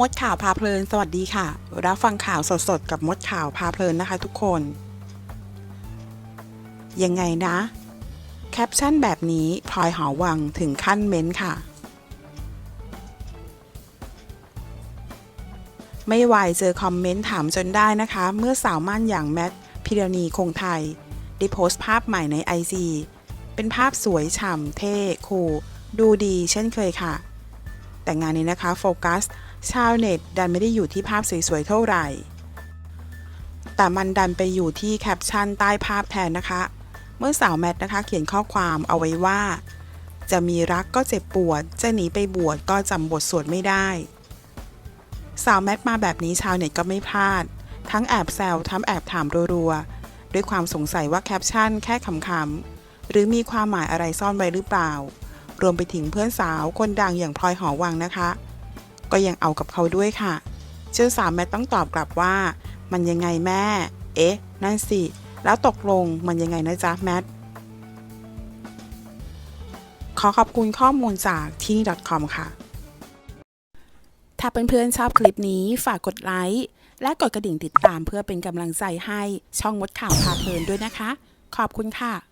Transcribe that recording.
มดข่าวพาเพลิน สวัสดีค่ะ รับฟังข่าวสดๆ กับมดข่าวพาเพลินนะคะทุกคน ยังไงนะ แคปชั่นแบบนี้พลอยหอวังถึงขั้นเม้นค่ะ ไม่ไหวเจอคอมเมนต์ถามจนได้นะคะ เมื่อสาวมั่นอย่างแมทพิรณีคงไทย ได้โพสต์ภาพใหม่ใน IG เป็นภาพสวยฉ่ำเท่ คูลดูดีเช่นเคยค่ะ แต่งานนี้นะคะโฟกัส ชาวเน็ตดันไม่ได้อยู่ที่ภาพสวยๆเท่าไหร่ แต่มันดันไปอยู่ที่แคปชั่นใต้ภาพแทนนะคะ เมื่อสาวแมทนะคะ เขียนข้อความเอาไว้ว่า จะมีรักก็เจ็บปวด จะหนีไปบวชก็จำบทสวดไม่ได้ สาวแมทมาแบบนี้ชาวเน็ตก็ไม่พลาด ทั้งแอบแซวทั้งแอบถามรัวๆ ด้วยความสงสัยว่าแคปชั่นแค่ขำๆหรือมีความหมายอะไรซ่อนไว้หรือเปล่า รวมไปถึงเพื่อนสาวคนดังอย่างพลอยหอวังนะคะ ก็ยังเอากับเขาด้วยค่ะ เจ้าสาวแมทต้องตอบกลับว่า มันยังไงแม่ เอ๊ะ นั่นสิ แล้วตกลงมันยังไงนะจ๊ะแมทขอขอบคุณข้อมูลจากที่นี่ .com ค่ะ ถ้าเพื่อนๆชอบคลิปนี้ฝากกดไลค์และกดกระดิ่งติดตามเพื่อเป็นกำลังใจให้ช่องมดข่าวพาเพลินด้วยนะคะ ขอบคุณค่ะ